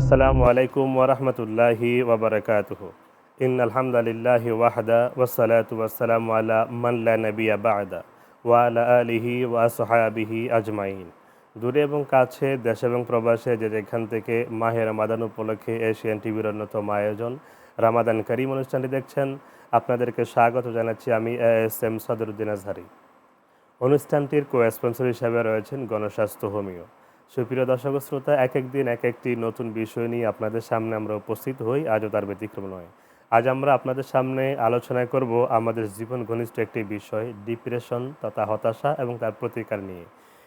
আসসালামু আলাইকুম ওরহমতুল্লাহি ওবরকাতুহ ইন আলহামদুলিল্লাহি ওয়াহদা ওসালাতু ওয়াসালামু আলা মাল্লা নবিয়া বাদা ওয়া আলা আলিহি ওয়া সাহাবিহি আজমাইন। দূরে এবং কাছে, দেশ এবং প্রবাসে যে যেখান থেকে মাহে রামাদান উপলক্ষে এশিয়ান টিভির অন্যতম আয়োজন রামাদান করিম অনুষ্ঠানটি দেখছেন, আপনাদেরকে স্বাগত জানাচ্ছি আমি এস এম সদরুদ্দিন আজহারি। অনুষ্ঠানটির কো স্পন্সর হিসাবে রয়েছেন গণস্বাস্থ্য হোমিও। সুপ্রিয় দর্শক শ্রোতা এক এক দিন এক একটি নতুন বিষয় নিয়ে আপনাদের সামনে আমরা উপস্থিত হই। আজও তার ব্যতিক্রম নয়। আজ আমরা আপনাদের সামনে আলোচনা করব আমাদের জীবন ঘনিষ্ঠ একটি বিষয় ডিপ্রেশন তথা হতাশা এবং তার প্রতিকার নিয়ে।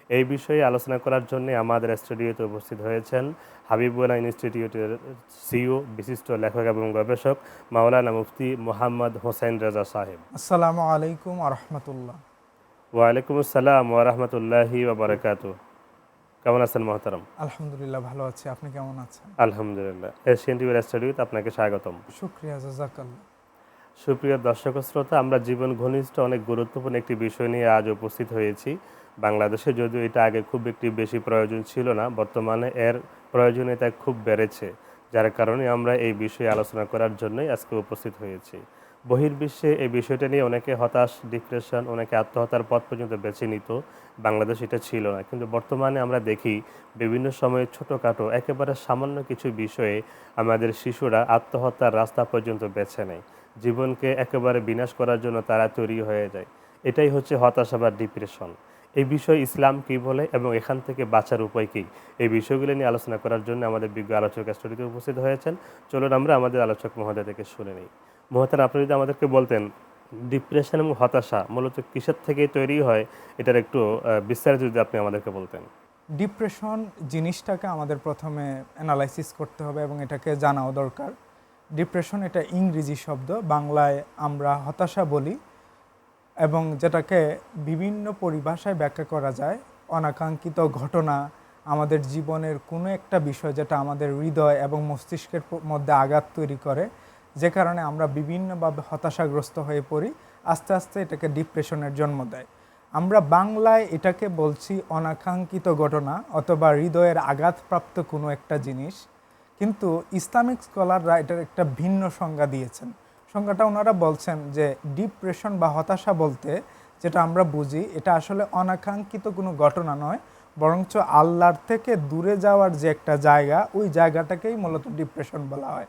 এই বিষয়ে আলোচনা করার জন্য আমাদের স্টুডিওতে উপস্থিত হয়েছেন হাবিবুল্লাহ ইনস্টিটিউটের সিও বিশিষ্ট লেখক এবং গবেষক মাওলানা মুফতি মোহাম্মদ হোসেন রেজা সাহেব। আসসালামু আলাইকুম আরহামতুল্লাহ ওয়ালাইকুম আসসালাম ওরহমতুল্লাহি ওবরাকাতু কেমন আছেন মহতারম? আলহামদুলিল্লাহ ভালো আছি। আপনি কেমন আছেন? আলহামদুলিল্লাহ। এশিয়ান টিভির স্টুডিওতে আপনাকে স্বাগতম। শুক্রিয়া জাজাকাল্লাহ। সুপ্রিয় দর্শক শ্রোতা আমরা জীবন ঘনিষ্ঠ অনেক গুরুত্বপূর্ণ একটি বিষয় নিয়ে আজ উপস্থিত হয়েছি। বাংলাদেশে যদিও এটা আগে খুব একটি বেশি প্রয়োজন ছিল না বর্তমানে এর প্রয়োজনীয়তা খুব বেড়েছে। যার কারণে আমরা এই বিষয়ে আলোচনা করার জন্যই আজকে উপস্থিত হয়েছি। বহির্বিশ্বে এই বিষয়টা নিয়ে অনেকে হতাশ ডিপ্রেশন অনেকে আত্মহত্যার পথ পর্যন্ত বেছে নিত। বাংলাদেশ এটা ছিল না। কিন্তু বর্তমানে আমরা দেখি বিভিন্ন সময়ে ছোটোখাটো, একেবারে সামান্য কিছু বিষয়ে আমাদের শিশুরা আত্মহত্যার রাস্তা পর্যন্ত বেছে নেয়। জীবনকে একেবারে বিনাশ করার জন্য তারা তৈরি হয়ে যায়। এটাই হচ্ছে হতাশা বা ডিপ্রেশন এই বিষয়ে ইসলাম কি বলে এবং এখান থেকে বাঁচার উপায় কী? এই বিষয়গুলো নিয়ে আলোচনা করার জন্য আমাদের বিজ্ঞ আলোচক স্টুডিওতে উপস্থিত হয়েছেন। চলুন আমরা আমাদের আলোচক মহোদয় থেকে শুনে নিই। মহতার, আপনি যদি আমাদেরকে বলতেন ডিপ্রেশন এবং হতাশা মূলত কিসের থেকে তৈরি হয়, এটার একটু বিস্তারিত যদি আপনি আমাদেরকে বলতেন। ডিপ্রেশন জিনিসটাকে আমাদের প্রথমে অ্যানালাইসিস করতে হবে এবং এটাকে জানাও দরকার। ডিপ্রেশন এটা ইংরেজি শব্দ, বাংলায় আমরা হতাশা বলি এবং যেটাকে বিভিন্ন পরিভাষায় ব্যাখ্যা করা যায়। অনাকাঙ্ক্ষিত ঘটনা, আমাদের জীবনের কোনো একটা বিষয় যেটা আমাদের হৃদয় এবং মস্তিষ্কের মধ্যে আঘাত তৈরি করে। যে কারণে আমরা বিভিন্নভাবে হতাশাগ্রস্ত হয়ে পড়ি, আস্তে আস্তে এটাকে ডিপ্রেশনের জন্ম দেয়। আমরা বাংলায় এটাকে বলছি অনাকাঙ্ক্ষিত ঘটনা অথবা হৃদয়ের আঘাতপ্রাপ্ত কোনো একটা জিনিস। কিন্তু ইসলামিক স্কলাররা এটার একটা ভিন্ন সংজ্ঞা দিয়েছেন। সংজ্ঞাটা ওনারা বলছেন যে ডিপ্রেশন বা হতাশা বলতে যেটা আমরা বুঝি, এটা আসলে অনাকাঙ্ক্ষিত কোনো ঘটনা নয়, বরঞ্চ আল্লাহর থেকে দূরে যাওয়ার যে একটা জায়গা, ওই জায়গাটাকেই মূলত ডিপ্রেশন বলা হয়।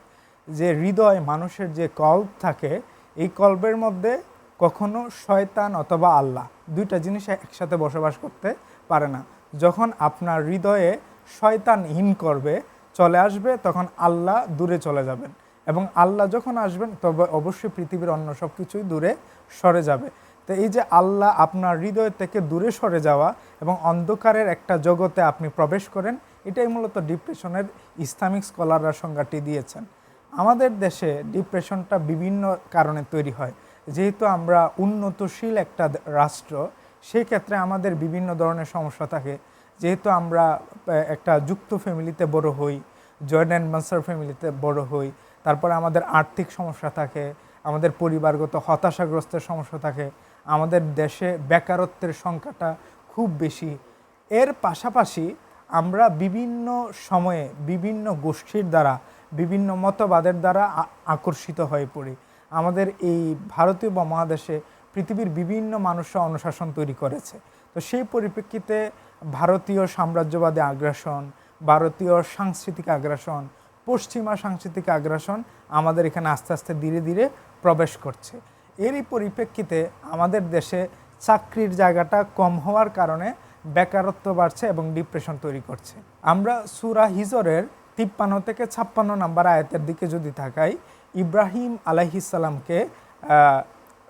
যে হৃদয় মানুষের যে কল্প থাকে, এই কল্পের মধ্যে কখনো শয়তান অথবা আল্লাহ দুইটা জিনিস একসাথে বসবাস করতে পারে না। যখন আপনার হৃদয়ে শয়তান হীন করবে, চলে আসবে, তখন আল্লাহ দূরে চলে যাবেন এবং আল্লাহ যখন আসবেন, তবে অবশ্যই পৃথিবীর অন্য সব কিছুই দূরে সরে যাবে। তো এই যে আল্লাহ আপনার হৃদয় থেকে দূরে সরে যাওয়া এবং অন্ধকারের একটা জগতে আপনি প্রবেশ করেন, এটাই মূলত ডিপ্রেশনের ইসলামিক স্কলাররা সংজ্ঞাটি দিয়েছেন। আমাদের দেশে ডিপ্রেশনটা বিভিন্ন কারণে তৈরি হয়। যেহেতু আমরা উন্নতশীল একটা রাষ্ট্র সেই ক্ষেত্রে আমাদের বিভিন্ন ধরনের সমস্যা থাকে। যেহেতু আমরা একটা যুক্ত ফ্যামিলিতে বড় হই, জয়েন্ট অ্যান্ড মাস্টার ফ্যামিলিতে বড় হই, তারপরে আমাদের আর্থিক সমস্যা থাকে, আমাদের পরিবারগত হতাশাগ্রস্তের সমস্যা থাকে, আমাদের দেশে বেকারত্বের সংখ্যাটা খুব বেশি। এর পাশাপাশি আমরা বিভিন্ন সময়ে বিভিন্ন গোষ্ঠীর দ্বারা বিভিন্ন মতবাদের দ্বারা আকর্ষিত হয়ে পড়ি। আমাদের এই ভারতীয় মহাদেশে পৃথিবীর বিভিন্ন মানুষরা অনুশাসন তৈরি করেছে। তো সেই পরিপ্রেক্ষিতে ভারতীয় সাম্রাজ্যবাদী আগ্রাসন, ভারতীয় সাংস্কৃতিক আগ্রাসন, পশ্চিমা সাংস্কৃতিক আগ্রাসন আমাদের এখানে আস্তে আস্তে ধীরে ধীরে প্রবেশ করছে। এরই পরিপ্রেক্ষিতে আমাদের দেশে চাকরির জায়গাটা কম হওয়ার কারণে বেকারত্ব বাড়ছে এবং ডিপ্রেশন তৈরি করছে। আমরা সুরা হিজরের তিপ্পান্ন থেকে ছাপ্পান্ন নাম্বার আয়াতের দিকে যদি তাকাই, ইব্রাহিম আলাইহিসাল্লামকে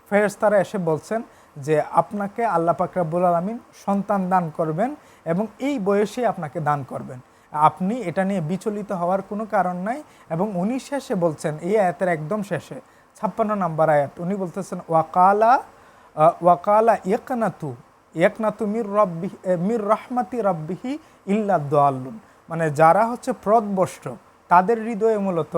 ফেরেস্তারা এসে বলছেন যে, আপনাকে আল্লাহ পাক রাব্বুল আলমিন সন্তান দান করবেন এবং এই বয়সে আপনাকে দান করবেন। আপনি এটা নিয়ে বিচলিত হওয়ার কোনো কারণ নাই। এবং উনি শেষে বলছেন, এই আয়াতের একদম শেষে, ছাপ্পান্ন নাম্বার আয়াত, উনি বলতেছেন, ওয়াকালা ওয়াকালা ইয়কনাতু ইয়কনাতু মির রব্বি মির রহমাতি রব্বিহি ইল্লা দোয়াল্লুন। মানে যারা হচ্ছে প্রদবষ্ট তাদের হৃদয়ে মূলত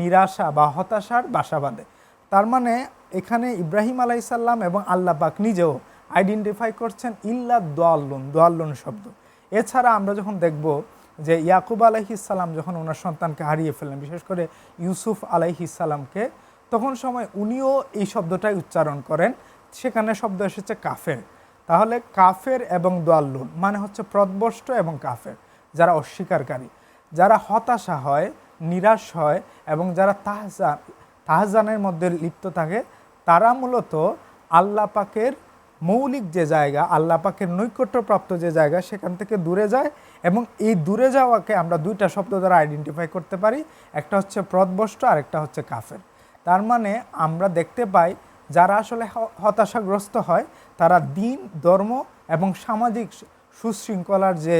নিরাশা বা হতাশার বাসা বাঁধে। তার মানে এখানে ইব্রাহিম আলাইসাল্লাম এবং আল্লাহ পাক নিজেও আইডেন্টিফাই করছেন ইল্লা দোয়াল্লুন দোয়াল্লুন শব্দ। এছাড়া আমরা যখন দেখব যে ইয়াকুব আলাইহিসাল্লাম যখন ওনার সন্তানকে হারিয়ে ফেললেন, বিশেষ করে ইউসুফ আলাইহিসাল্লামকে তখন সময় উনিও এই শব্দটাই উচ্চারণ করেন। সেখানে শব্দ এসেছে কাফের। তাহলে কাফের এবং দোয়াল্লুন মানে হচ্ছে প্রদবষ্ট এবং কাফের। যারা অস্বীকারকারী যারা হতাশা হয়, নিরাশ হয় এবং যারা তাহজান তাহজানের মধ্যে লিপ্ত থাকে, তারা মূলত আল্লাহ পাকের মৌলিক যে জায়গা, আল্লাহ পাকের নৈকট্যপ্রাপ্ত যে জায়গা, সেখান থেকে দূরে যায় এবং এই দূরে যাওয়াকে আমরা দুইটা শব্দ দ্বারা আইডেন্টিফাই করতে পারি। একটা হচ্ছে প্রদবষ্ট আর একটা হচ্ছে কাফের। তার মানে আমরা দেখতে পাই, যারা আসলে হতাশাগ্রস্ত হয়, তারা দিন, ধর্ম এবং সামাজিক সুশৃঙ্খলার যে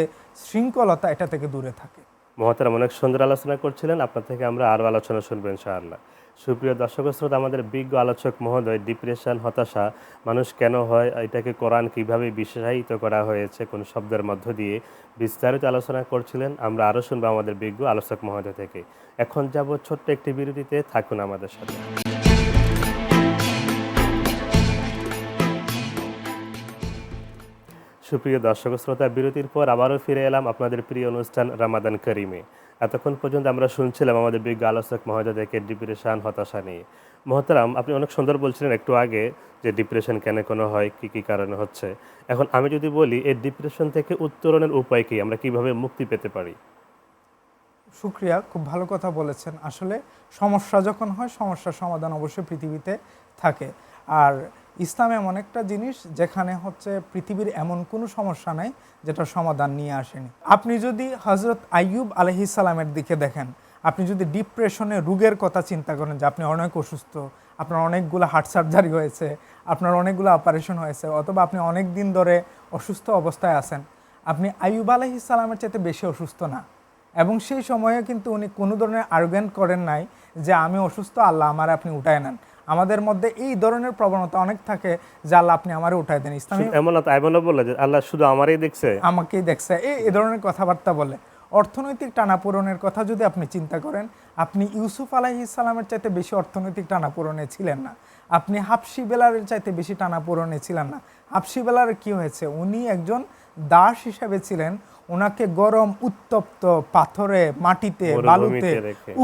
শৃঙ্খলতা, এটা থেকে দূরে থাকে। মহতারাম, অনেক সুন্দর আলোচনা করছিলেন। আপনার থেকে আমরা আরও আলোচনা শুনব ইনশাআল্লাহ। সুপ্রিয় দর্শক শ্রোতা, আমাদের বিজ্ঞ আলোচক মহোদয়, ডিপ্রেশন, হতাশা, মানুষ কেন হয়, এটাকে কোরআন কীভাবে বিশেষায়িত করা হয়েছে, কোন শব্দের মধ্য দিয়ে বিস্তারিত আলোচনা করছিলেন। আমরা আরও শুনব আমাদের বিজ্ঞ আলোচক মহোদয় থেকে। এখন যাব ছোট্ট একটি বিরতিতে, থাকুন আমাদের সাথে। সুপ্রিয় দর্শক শ্রোতা, বিরতির পর আবারও ফিরে এলাম আপনাদের প্রিয় অনুষ্ঠান রামাদান করিমে। এতক্ষণ পর্যন্ত আমরা শুনছিলাম আমাদের বিজ্ঞ আলোচক মহোদয় থেকে ডিপ্রেশন হতাশা নিয়ে। মহতারাম আপনি অনেক সুন্দর বলছিলেন একটু আগে যে ডিপ্রেশন কেন, কোনো হয়, কি কি কারণে হচ্ছে। এখন আমি যদি বলি, এই ডিপ্রেশন থেকে উত্তরণের উপায় কি? আমরা কীভাবে মুক্তি পেতে পারি? শুক্রিয়া খুব ভালো কথা বলেছেন। আসলে সমস্যা যখন হয়, সমস্যার সমাধান অবশ্যই পৃথিবীতে থাকে। আর ইসলাম এমন একটা জিনিস যেখানে হচ্ছে পৃথিবীর এমন কোনো সমস্যা নাই যেটা সমাধান নিয়ে আসেনি। আপনি যদি হজরত আইয়ুব আলহিসাল্লামের দিকে দেখেন, আপনি যদি ডিপ্রেশনে রোগের কথা চিন্তা করেন যে আপনি অনেক অসুস্থ, আপনার অনেকগুলো হার্ট সার্জারি হয়েছে, আপনার অনেকগুলো অপারেশন হয়েছে, অথবা আপনি অনেক দিন ধরে অসুস্থ অবস্থায় আছেন, আপনি আইয়ুব আলহিসাল্লামের চাইতে বেশি অসুস্থ না। এবং সেই সময়ে কিন্তু উনি কোনো ধরনের আর্গুমেন্ট করেন নাই যে আমি অসুস্থ, আল্লাহ আমার আপনি উঠায় নেন। আমাদের মধ্যে এই ধরনের প্রবণতা অনেক থাকে যে আল্লাহ আপনি আমারে উঠায় দেন। ইসলামী এমন এমনও বললে যে আল্লাহ শুধু আমারই দেখছে। আমাকেই দেখছে। এই এই ধরনের কথাবার্তা বলে। অর্থনৈতিক টানাপোড়নের কথা যদি আপনি চিন্তা করেন আপনি ইউসুফ আলাহি ইসলামের চাইতে বেশি অর্থনৈতিক টানাপোড়নে ছিলেন না। আপনি হাফসি বেলারের চাইতে বেশি টানাপোড়নে ছিলেন না। হাফসি বেলারের কি হয়েছে? উনি একজন দাস হিসেবে ছিলেন। ওনাকে গরম উত্তপ্ত পাথরে মাটিতে বালুতে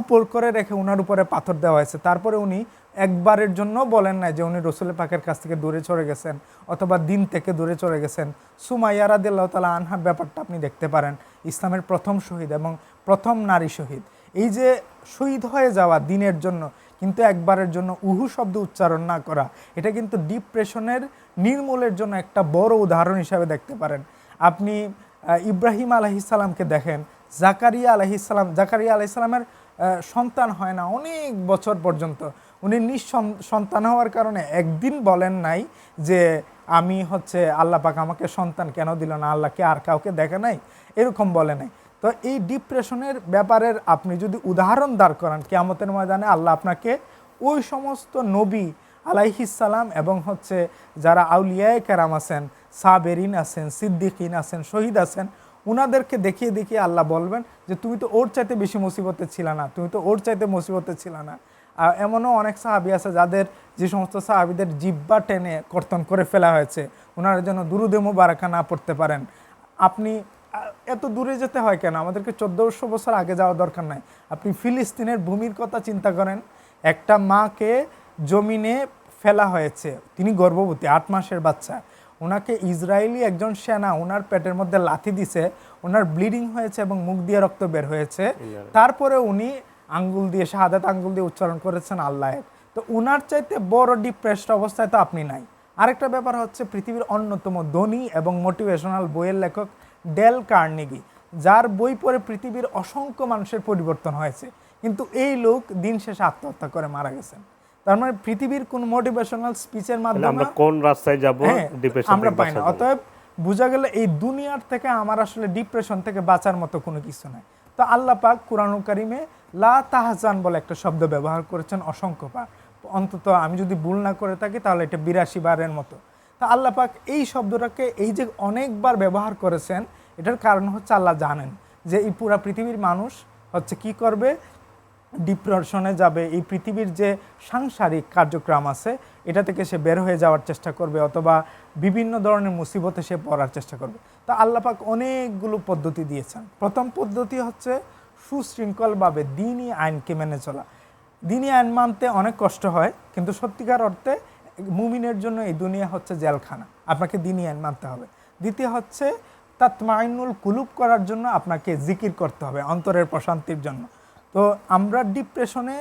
উপর করে রেখে ওনার উপরে পাথর দেওয়া হয়েছে। তারপরে উনি একবারের জন্য বলেন না যে উনি রসুল পাকের কাছ থেকে দূরে চলে গেছেন অথবা দিন থেকে দূরে চলে গেছেন। সুমাইয়া রাদিল্লাহ তালা আনহার ব্যাপারটা আপনি দেখতে পারেন। ইসলামের প্রথম শহীদ এবং প্রথম নারী শহীদ। এই যে শহীদ হয়ে যাওয়া দিনের জন্য, কিন্তু একবারের জন্য উহু শব্দ উচ্চারণ না করা, এটা কিন্তু ডিপ্রেশনের নির্মূলের জন্য একটা বড় উদাহরণ হিসাবে দেখতে পারেন। আপনি ইব্রাহিম আলহিসাল্লামকে দেখেন, জাকারিয়া আলহিসাল্লাম জাকারিয়া আলহিসাল্লামের সন্তান হয় না অনেক বছর পর্যন্ত। উনি সন্তান হওয়ার কারণে একদিন বলেন নাই যে আমি হচ্ছে আল্লাহ পাক আমাকে সন্তান কেন দিল না? আল্লাহকে আর কাউকে দেখে নাই? এরকম বলে নাই। তো এই ডিপ্রেশনের ব্যাপারের আপনি যদি উদাহরণ দাঁড় করান, কেয়ামতের ময়দানে আল্লাহ আপনাকে ওই সমস্ত নবী আলাইহিসালাম এবং হচ্ছে যারা আউলিয়ায় কেরাম আছেন, সাবেরিন আছেন, সিদ্দিকিন আছেন, শহীদ আছেন, উনাদেরকে দেখিয়ে দেখিয়ে আল্লাহ বলবেন যে, তুমি তো ওর চাইতে বেশি মুসিবতে ছিল না, তুমি তো ওর চাইতে মুসিবতে ছিল না। এমনও অনেক সাহাবি আছে যাদের যে সমস্ত সাহাবিদের জিব্বা টেনে কর্তন করে ফেলা হয়েছে ওনারা যেন দুরুদে মুবারাকা না পড়তে পারেন। আপনি এত দূরে যেতে হয় কেন? আমাদেরকে চোদ্দোশো বছর আগে যাওয়া দরকার নাই। আপনি ফিলিস্তিনের ভূমির কথা চিন্তা করেন একটা মাকে জমিনে ফেলা হয়েছে তিনি গর্ভবতী আট মাসের বাচ্চা। ওনাকে ইসরায়েলি একজন সেনা ওনার পেটের মধ্যে লাথি দিছে ওনার ব্লিডিং হয়েছে এবং মুখ দিয়ে রক্ত বের হয়েছে। তারপরে উনি আঙ্গুল দিয়ে শাহাদাত আঙ্গুল দিয়ে উচ্চারণ করেছেন আল্লাহ তো উনার চাইতে বড় ডিপ্রেসড অবস্থায় তো আপনি নাই। আরেকটা ব্যাপার হচ্ছে পৃথিবীর অন্যতম ধনী এবং মোটিভেশনাল বইয়ের লেখক ডেল কার্নিগি যার বই পড়ে পৃথিবীর অসংখ্য মানুষের পরিবর্তন হয়েছে। কিন্তু এই লোক দিন শেষে আত্মহত্যা করে মারা গেছেন। তার মানে পৃথিবীর কোন মোটিভেশনাল স্পিচের মাধ্যমে আমরা কোন রাস্তায় যাব? হ্যাঁ, ডিপ্রেশন আমরা পাই না। অতএব বোঝা গেল এই দুনিয়ার থেকে আমার আসলে ডিপ্রেশন থেকে বাঁচার মতো কোনো কিছু নাই। তো আল্লাহ পাক কোরআনুল কারিমে লা তাহজান বলে একটা শব্দ ব্যবহার করেছেন অসংখ্য বার। অন্তত আমি যদি ভুল না করে থাকি তাহলে এটা বিরাশি বারের মতো। তা আল্লাহ পাক এই শব্দটাকে এই যে অনেকবার ব্যবহার করেছেন, এটার কারণ হচ্ছে আল্লাহ জানেন যে এই পুরা পৃথিবীর মানুষ হচ্ছে কি করবে? ডিপ্রেশনে যাবে। এই পৃথিবীর যে সাংসারিক কার্যক্রম আছে, এটা থেকে সে বের হয়ে যাওয়ার চেষ্টা করবে অথবা বিভিন্ন ধরনের মুসিবতে সে পড়ার চেষ্টা করবে। তা আল্লাপাক অনেকগুলো পদ্ধতি দিয়েছেন। প্রথম পদ্ধতি হচ্ছে সুশৃঙ্খলভাবে দিনই আইনকে মেনে চলা। দিনই আইন মানতে অনেক কষ্ট হয়, কিন্তু সত্যিকার অর্থে মুমিনের জন্য এই দুনিয়া হচ্ছে জেলখানা। আপনাকে দিনই আইন মানতে হবে। দ্বিতীয় হচ্ছে, তাতমাইনুল কুলুপ করার জন্য আপনাকে জিকির করতে হবে অন্তরের প্রশান্তির জন্য। তো আমরা ডিপ্রেশনে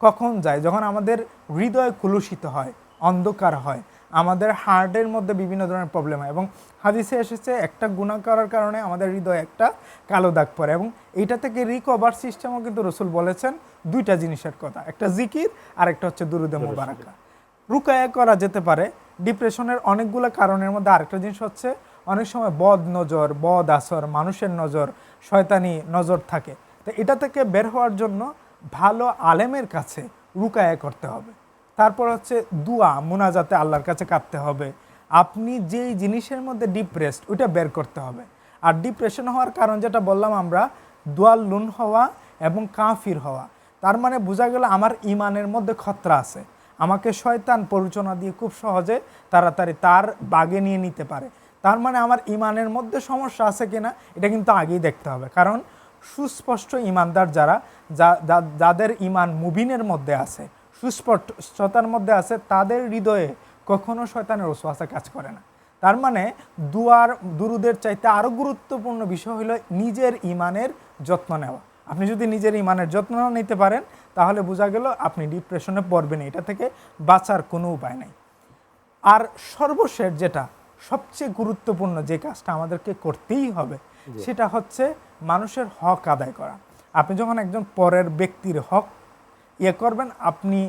কখন যাই? যখন আমাদের হৃদয় কুলুষিত হয়, অন্ধকার হয় আমাদের হার্টের মধ্যে বিভিন্ন ধরনের প্রবলেম হয় এবং হাদিসে এসেছে একটা গুণা করার কারণে আমাদের হৃদয়ে একটা কালো দাগ পড়ে এবং এইটা থেকে রিকভার সিস্টেমও কিন্তু রসুল বলেছেন দুইটা জিনিসের কথা একটা জিকির আর একটা হচ্ছে দুরুদে মুবারাকা। রুকায়া করা যেতে পারে ডিপ্রেশনের অনেকগুলো কারণের মধ্যে আরেকটা জিনিস হচ্ছে অনেক সময় বদ নজর বদ আসর মানুষের নজর শয়তানি নজর থাকে। তো এটা থেকে বের হওয়ার জন্য ভালো আলেমের কাছে রুকায়া করতে হবে। তারপর হচ্ছে দুয়া, মুনাজাতে আল্লাহর কাছে কাঁদতে হবে। আপনি যেই জিনিসের মধ্যে ডিপ্রেসড ওইটা বের করতে হবে। আর ডিপ্রেশন হওয়ার কারণ যেটা বললাম আমরা দুয়াল লুন হওয়া এবং কাফির হওয়া। তার মানে বোঝা গেল আমার ইমানের মধ্যে খতরা আছে। আমাকে শয়তান পরিচনা দিয়ে খুব সহজে তাড়াতাড়ি তার বাগে নিয়ে নিতে পারে। তার মানে আমার ইমানের মধ্যে সমস্যা আছে কিনা, এটা কিন্তু আগেই দেখতে হবে। কারণ সুস্পষ্ট ইমানদার যারা যা- যাদের ইমান মুবিনের মধ্যে আছে সুস্পষ্টতার মধ্যে আছে তাদের হৃদয়ে কখনো শয়তানের ওসওয়াসা কাজ করে না। তার মানে দুয়ার দুরুদের চাইতে আরও গুরুত্বপূর্ণ বিষয় হলো নিজের ইমানের যত্ন নেওয়া। আপনি যদি নিজের ইমানের যত্ন নিতে পারেন তাহলে বোঝা গেল আপনি ডিপ্রেশনে পড়বেন এটা থেকে বাঁচার কোনো উপায় নেই। আর সর্বশেষ যেটা সবচেয়ে গুরুত্বপূর্ণ যে কাজটা আমাদেরকে করতেই হবে সেটা হচ্ছে মানুষের হক আদায় করা। আপনি যখন একজন পরের ব্যক্তির হক ইয়ে করবেন আপনি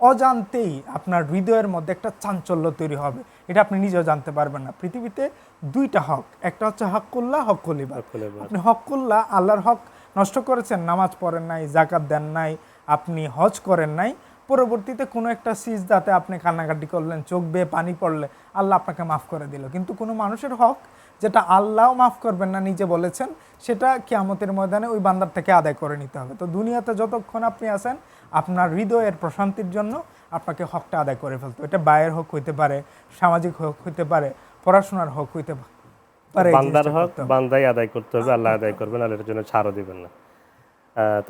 অজান্তেই আপনার হৃদয়ের মধ্যে একটা চাঞ্চল্য তৈরি হবে। এটা আপনি নিজেও জানতে পারবেন না। পৃথিবীতে দুইটা হক। একটা হচ্ছে হকুল্লাহ হকুলিবা। আপনি হকুল্লাহ আল্লাহর হক নষ্ট করেছেন নামাজ পড়েন নাই জাকাত দেন নাই আপনি হজ করেন নাই পরবর্তীতে কোনো একটা সিজদাতে আপনি কান্নাকাটি করলেন চোখ বেয়ে পানি পড়লে আল্লাহ আপনাকে মাফ করে দিল। কিন্তু কোনো মানুষের হক যেটা আল্লাহও মাফ করবেন না নিজে বলেছেন সেটা কিয়ামতের ময়দানে ওই বান্দার থেকে আদায় করে নিতে হবে। তো দুনিয়াতে যতক্ষণ আপনি আছেন আপনার হৃদয়ের প্রশান্তির জন্য আপনাকে হকটা আদায় করে ফেলতে। এটা বায়ের হক হইতে পারে সামাজিক হক হইতে পারে পড়াশোনার হক হইতে পারে। বান্দার হক বান্দাই আদায় করতে হবে আল্লাহ আদায় করবেন আল্লাহর জন্য ছাড়ও দিবেন না।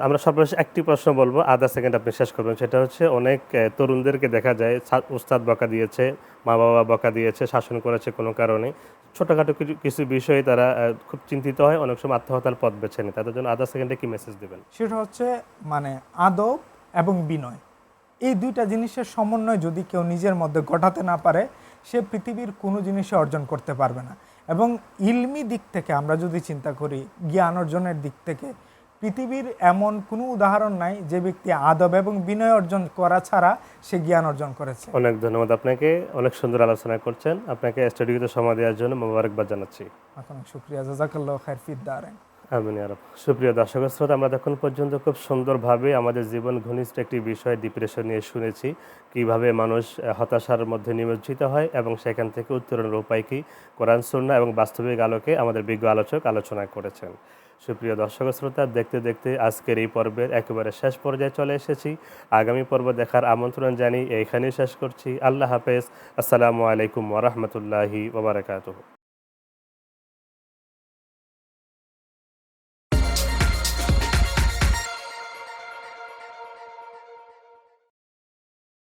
আমরা সর্বশেষ একটি প্রশ্ন বলব আধা সেকেন্ড আপনি শেষ করবেন। সেটা হচ্ছে, অনেক তরুণদেরকে দেখা যায় উস্তাদ বকা দিয়েছে, মা বাবা বকা দিয়েছে, শাসন করেছে কোনো কারণে। ছোটোখাটো কিছু কিছু বিষয়ে তারা খুব চিন্তিত হয়, অনেক সময় আত্মহত্যার পথ বেছে নেয়। তাদের জন্য আধা সেকেন্ডে কি মেসেজ দেবেন? সেটা হচ্ছে মানে আদব এবং বিনয়। এই দুইটা জিনিসের সমন্বয় যদি কেউ নিজের মধ্যে ঘটাতে না পারে, সে পৃথিবীর কোনো জিনিসে অর্জন করতে পারবে না। এবং ইলমি দিক থেকে আমরা যদি চিন্তা করি, জ্ঞান অর্জনের দিক থেকে পৃথিবীর এমন কোনো উদাহরণ নাই যে ব্যক্তি আদব এবং বিনয় অর্জন করা ছাড়া সে জ্ঞান অর্জন করেছে। অনেক ধন্যবাদ আপনাকে। অনেক সুন্দর আলোচনা করছেন। আপনাকে স্টুডিওতে সময় দেওয়ার জন্য মোবারকবাদ জানাচ্ছি। অনেক শুক্রিয়া। জাজাকাল্লাহ খায়ের ফিদ্দারেন আমিন আরব সুপ্রিয় দর্শক, শ্রোতা, আমরা এখন পর্যন্ত খুব সুন্দরভাবে আমাদের জীবন ঘনিষ্ঠ একটি বিষয় ডিপ্রেশন নিয়ে শুনেছি। কীভাবে মানুষ হতাশার মধ্যে নিমজ্জিত হয় এবং সেখান থেকে উত্তরণের উপায় কী? কোরআন সুন্না এবং বাস্তবিক আলোকে আমাদের বিজ্ঞ আলোচক আলোচনা করেছেন। সুপ্রিয় দর্শক শ্রোতা, দেখতে দেখতে আজকের এই পর্বের একেবারে শেষ পর্যায়ে চলে এসেছি। আগামী পর্ব দেখার আমন্ত্রণ জানি এইখানেই শেষ করছি। আল্লাহ হাফেজ। আসসালামু আলাইকুম ওরহমতুল্লাহি ওবরাকাতুহ